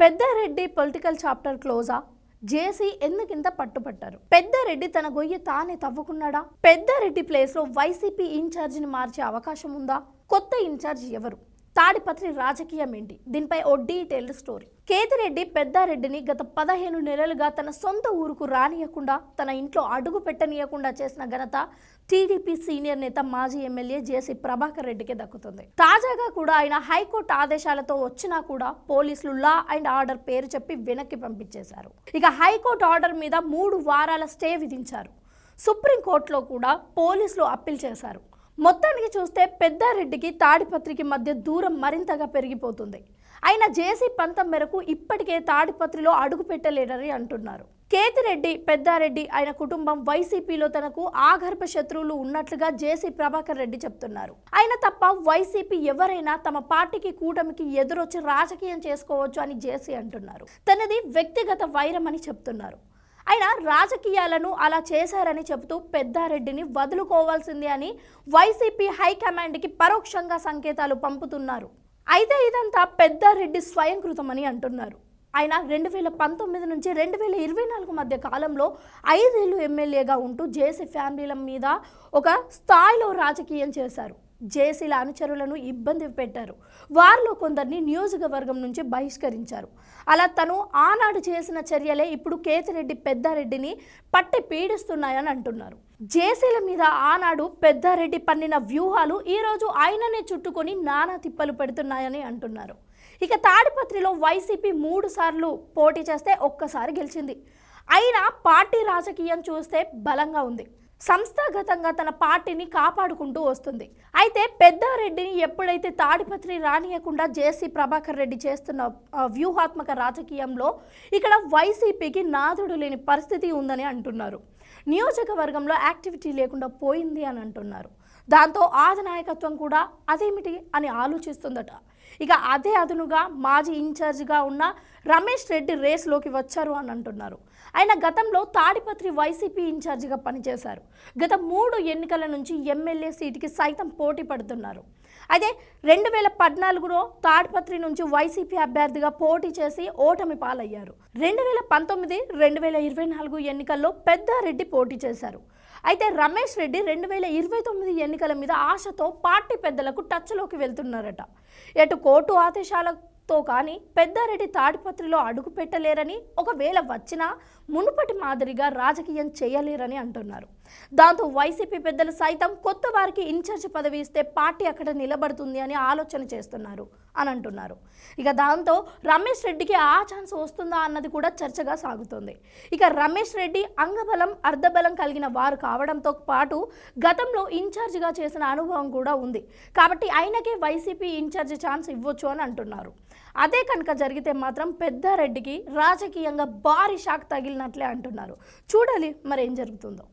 Peddareddy political chapter క్లోజా? JC ఎందుకింత పట్టుబట్టారు? పెద్దారెడ్డి తన గొయ్యి తానే తవ్వుకున్నాడా? పెద్దారెడ్డి ప్లేస్లో వైసీపీ ఇన్ఛార్జిని మార్చే అవకాశం ఉందా కొత్త ఇన్ఛార్జ్ ఎవరు? తాడిపత్రి రాజకీయం ఏంటి? దీనిపై ఓ డీటెయిల్డ్ స్టోరీ. కేతిరెడ్డి పెద్దారెడ్డిని గత పదిహేను నెలలుగా తన సొంత ఊరుకు రానియకుండా తన ఇంట్లో అడుగు పెట్టనీయకుండా చేసిన ఘనత టీడీపీ సీనియర్ నేత మాజీ ఎమ్మెల్యే జేసీ ప్రభాకర్ రెడ్డికి దక్కుతుంది. తాజాగా కూడా ఆయన హైకోర్టు ఆదేశాలతో వచ్చినా కూడా పోలీసులు లా అండ్ ఆర్డర్ పేరు చెప్పి వెనక్కి పంపించేశారు. ఇక హైకోర్టు ఆర్డర్ మీద మూడు వారాల స్టే విధించారు. సుప్రీంకోర్టులో కూడా పోలీసులు అప్పీల్ చేశారు. మొత్తానికి చూస్తే పెద్దారెడ్డికి తాడిపత్రికి మధ్య దూరం మరింతగా పెరిగిపోతుంది. ఆయన జేసీ పంతం మేరకు ఇప్పటికే తాడిపత్రిలో అడుగు పెట్టలేడని అంటున్నారు. కేతిరెడ్డి పెద్దారెడ్డి ఆయన కుటుంబం వైసీపీలో తనకు ఆగర్భ శత్రువులు ఉన్నట్లుగా జేసీ ప్రభాకర్ రెడ్డి చెప్తున్నారు. ఆయన తప్ప వైసీపీ ఎవరైనా తమ పార్టీకి కూటమికి ఎదురొచ్చి రాజకీయం చేసుకోవచ్చు అని జేసీ అంటున్నారు. తనది వ్యక్తిగత వైరం అని చెప్తున్నారు. ఆయన రాజకీయాలను అలా చేశారని చెబుతూ పెద్దారెడ్డిని వదులుకోవాల్సింది అని వైసీపీ హైకమాండ్కి పరోక్షంగా సంకేతాలు పంపుతున్నారు. అయితే ఇదంతా పెద్దారెడ్డి స్వయంకృతమని అంటున్నారు. ఆయన రెండు వేల పంతొమ్మిది నుంచి రెండు వేల ఇరవై నాలుగు మధ్య కాలంలో ఐదేళ్ళు ఎమ్మెల్యేగా ఉంటూ జేసీ ఫ్యామిలీల మీద ఒక స్థాయిలో రాజకీయం చేశారు. జేసీల అనుచరులను ఇబ్బంది పెట్టారు. వారిలో కొందరిని నియోజకవర్గం నుంచి బహిష్కరించారు. అలా తను ఆనాడు చేసిన చర్యలే ఇప్పుడు కేతిరెడ్డి పెద్దారెడ్డిని పట్టి పీడిస్తున్నాయని అంటున్నారు. జేసీల మీద ఆనాడు పెద్దారెడ్డి పన్నిన వ్యూహాలు ఈరోజు ఆయననే చుట్టుకొని నానా తిప్పలు పెడుతున్నాయని అంటున్నారు. ఇక తాడిపత్రిలో వైసీపీ మూడు సార్లు పోటీ చేస్తే ఒక్కసారి గెలిచింది. అయినా పార్టీ రాజకీయం చూస్తే బలంగా ఉంది. సంస్థాగతంగా తన పార్టీని కాపాడుకుంటూ వస్తుంది. అయితే పెద్దారెడ్డిని ఎప్పుడైతే తాడిపత్రి రానియకుండా జేసీ ప్రభాకర్ రెడ్డి చేస్తున్న వ్యూహాత్మక రాజకీయంలో ఇక్కడ వైసీపీకి నాదుడు లేని పరిస్థితి ఉందని అంటున్నారు. నియోజకవర్గంలో యాక్టివిటీ లేకుండా పోయింది అని అంటున్నారు. దాంతో ఆది నాయకత్వం కూడా అదేమిటి అని ఆలోచిస్తుందట. ఇక అదే అదునుగా మాజీ ఇన్ఛార్జిగా ఉన్న రమేష్ రెడ్డి రేస్లోకి వచ్చారు అని అంటున్నారు. ఆయన గతంలో తాడిపత్రి వైసీపీ ఇన్ఛార్జిగా పనిచేశారు. గత మూడు ఎన్నికల నుంచి ఎమ్మెల్యే సీటుకి సైతం పోటీ పడుతున్నారు. అయితే రెండు వేల పద్నాలుగులో తాడిపత్రి నుంచి వైసీపీ అభ్యర్థిగా పోటీ చేసి ఓటమి పాలయ్యారు. రెండు వేల పంతొమ్మిది రెండు వేల ఇరవై నాలుగు ఎన్నికల్లో పెద్దారెడ్డి పోటీ చేశారు. అయితే రమేష్ రెడ్డి రెండు వేల ఇరవై తొమ్మిది ఎన్నికల మీద ఆశతో పార్టీ పెద్దలకు టచ్లోకి వెళ్తున్నారట. ఎటు కోర్టు ఆదేశాలతో కానీ పెద్దారెడ్డి తాడిపత్రిలో అడుగు పెట్టలేరని ఒకవేళ వచ్చినా మునుపటి మాదిరిగా రాజకీయం చేయలేరని అంటున్నారు. దాంతో వైసీపీ పెద్దలు సైతం కొత్త వారికి ఇన్ఛార్జ్ పదవి ఇస్తే పార్టీ అక్కడ నిలబడుతుంది అని ఆలోచన చేస్తున్నారు అని అంటున్నారు. ఇక దాంతో రమేష్ రెడ్డికి ఆ ఛాన్స్ వస్తుందా అన్నది కూడా చర్చగా సాగుతుంది. ఇక రమేష్ రెడ్డి అంగబలం అర్ధబలం కలిగిన వారు కావడంతో పాటు గతంలో ఇన్ఛార్జిగా చేసిన అనుభవం కూడా ఉంది. కాబట్టి ఆయనకే వైసీపీ ఇన్ఛార్జ్ ఛాన్స్ ఇవ్వచ్చు అని అంటున్నారు. అదే కనుక జరిగితే మాత్రం పెద్దారెడ్డికి రాజకీయంగా భారీ షాక్ తగిలినట్లే అంటున్నారు. చూడాలి మరి ఏం జరుగుతుందో.